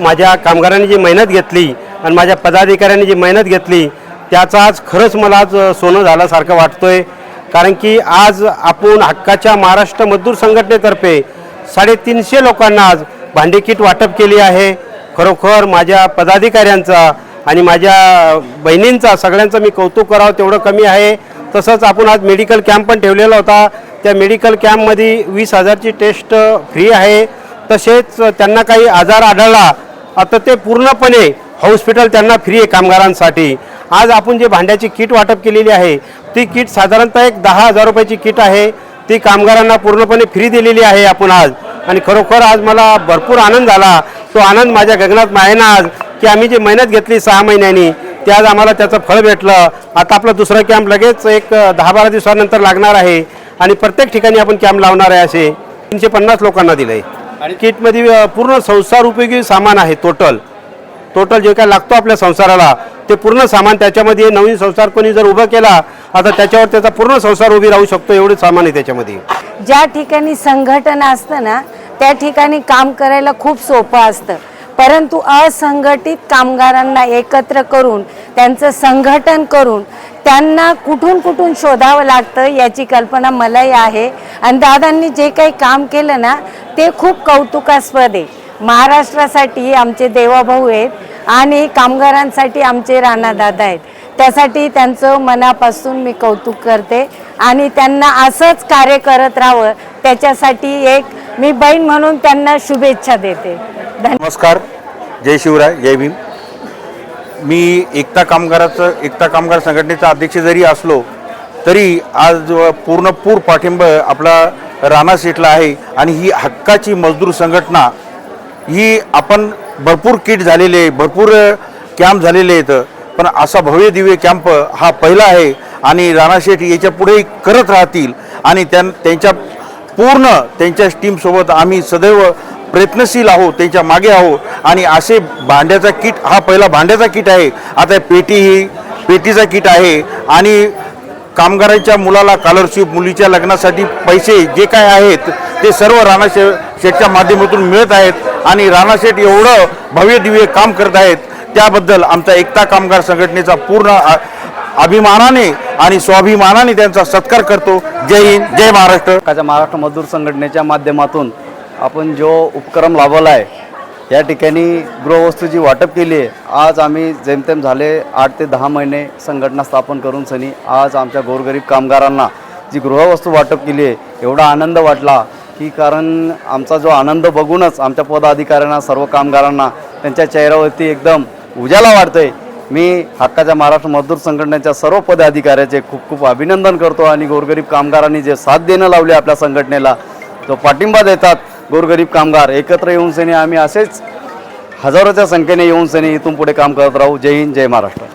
माझ्या कामगारांनी जी मेहनत घेतली आणि माझ्या पदाधिकाऱ्यांनी जी मेहनत घेतली त्याचा आज खरंच मला आज सोनं झाल्यासारखं वाटतो आहे कारण की आज आपण हक्काच्या महाराष्ट्र मजदूर संघटनेतर्फे साडेतीनशे लोकांना आज भांडेकीट वाटप केली आहे. खरोखर माझ्या पदाधिकाऱ्यांचा आणि माझ्या बहिणींचा सगळ्यांचं मी कौतुक करावं तेवढं कमी आहे. तसंच आपण आज मेडिकल कॅम्प पण ठेवलेला होता. त्या मेडिकल कॅम्पमध्ये वीस हजारची टेस्ट फ्री आहे. तसेच त्यांना काही आजार आढळला आता ते पूर्णपणे हॉस्पिटल त्यांना फ्री आहे कामगारांसाठी. आज आपण जे भांड्याची किट वाटप केलेली आहे ती किट साधारणतः एक दहा हजार रुपयाची किट आहे. ती कामगारांना पूर्णपणे फ्री दिलेली आहे आपण आज. आणि खरोखर आज मला भरपूर आनंद झाला. तो आनंद माझ्या गगनात मायना आज की आम्ही जी मेहनत घेतली सहा महिन्यांनी ते आज आम्हाला त्याचं फळ भेटलं. आता आपला दुसरा कॅम्प लगेच एक दहा बारा दिवसानंतर लागणार आहे. आणि प्रत्येक ठिकाणी आपण कॅम्प लावणार आहे असे तीनशे पन्नास लोकांना दिलं आहे आणि किटमध्ये पूर्ण संसार उपयोगी सामान आहे टोटल टोटल जे काय लागतो आपल्या संसाराला ते पूर्ण सामान त्याच्यामध्ये नवीन संसार कोणी जर उभं केला आता त्याच्यावर त्याचा पूर्ण संसार उभी राहू शकतो एवढे सामान आहे त्याच्यामध्ये. ज्या ठिकाणी संघटन असतं ना त्या ठिकाणी काम करायला खूप सोपं असतं. परंतु असंघटित कामगारांना एकत्र करून त्यांचं संघटन करून त्यांना कुठून कुठून शोधावं लागतं याची कल्पना मलाही आहे. आणि दादांनी जे काही काम केलं ना ते खूप कौतुकास्पद आहे. महाराष्ट्रासाठी आमचे देवाभाऊ आहेत आणि कामगारांसाठी आमचे राणादादा आहेत. त्यासाठी त्यांचं मनापासून मी कौतुक करते आणि त्यांना असंच कार्य करत राहावं त्याच्यासाठी एक मी बहीण म्हणून त्यांना शुभेच्छा देते. नमस्कार. जय शिवराय जय भीम. मी एकता कामगाराचं एकता कामगार संघटनेचा अध्यक्ष जरी असलो तरी आज पूर्ण पूर पाठिंबा आपला राणा सेटला आहे आणि ही हक्काची मजदूर संघटना ही आपण भरपूर किट झालेले आहे भरपूर कॅम्प झालेले आहेत. पण असा भव्य दिव्य कॅम्प हा पहिला आहे आणि राणा शेठ याच्या पुढेही करत राहतील आणि त्यां त्यांच्या पूर्ण त्यांच्या टीमसोबत आम्ही सदैव प्रयत्नशील आहोत त्यांच्या मागे आहोत. आणि असे भांड्याचा किट हा पहिला भांड्याचा किट आहे. आता पेटी ही पेटीचा किट आहे. आणि कामगारांच्या मुलाला स्कॉलरशिप मुलीच्या लग्नासाठी पैसे जे काय आहेत ते सर्व राणा शे शेठच्या माध्यमातून मिळत आहेत आणि राणा शेठ एवढं भव्य दिव्य काम करत आहेत त्याबद्दल आमचा एकता कामगार संघटनेचा पूर्ण अभिमानाने आणि स्वाभिमानाने त्यांचा सत्कार करतो. जय हिंद जय महाराष्ट्र. महाराष्ट्र मजदूर संघटनेच्या माध्यमातून आपण जो उपक्रम लाभला आहे या ठिकाणी गृहवस्तूची वाटप केली आहे. आज आम्ही जेमतेम झाले आठ ते दहा महिने संघटना स्थापन करून सनी आज आमच्या गोरगरीब कामगारांना जी गृहवस्तू वाटप केली आहे एवढा आनंद वाटला की कारण आमचा जो आनंद बघूनच आमच्या पदाधिकाऱ्यांना सर्व कामगारांना त्यांच्या चेहऱ्यावरती एकदम उजाला वाटतंय. मी हक्काच्या महाराष्ट्र मजदूर संघटनेच्या सर्व पदाधिकाऱ्याचे खूप खूप अभिनंदन करतो आणि गोरगरीब कामगारांनी जे साथ देणं लावले आपल्या संघटनेला तो पाठिंबा देतात. गोरगरीब कामगार एकत्र येऊन सनी आम्ही असेच हजारोच्या संख्येने येऊन सनी इथून पुढे काम करत राहू. जय हिंद जय महाराष्ट्र.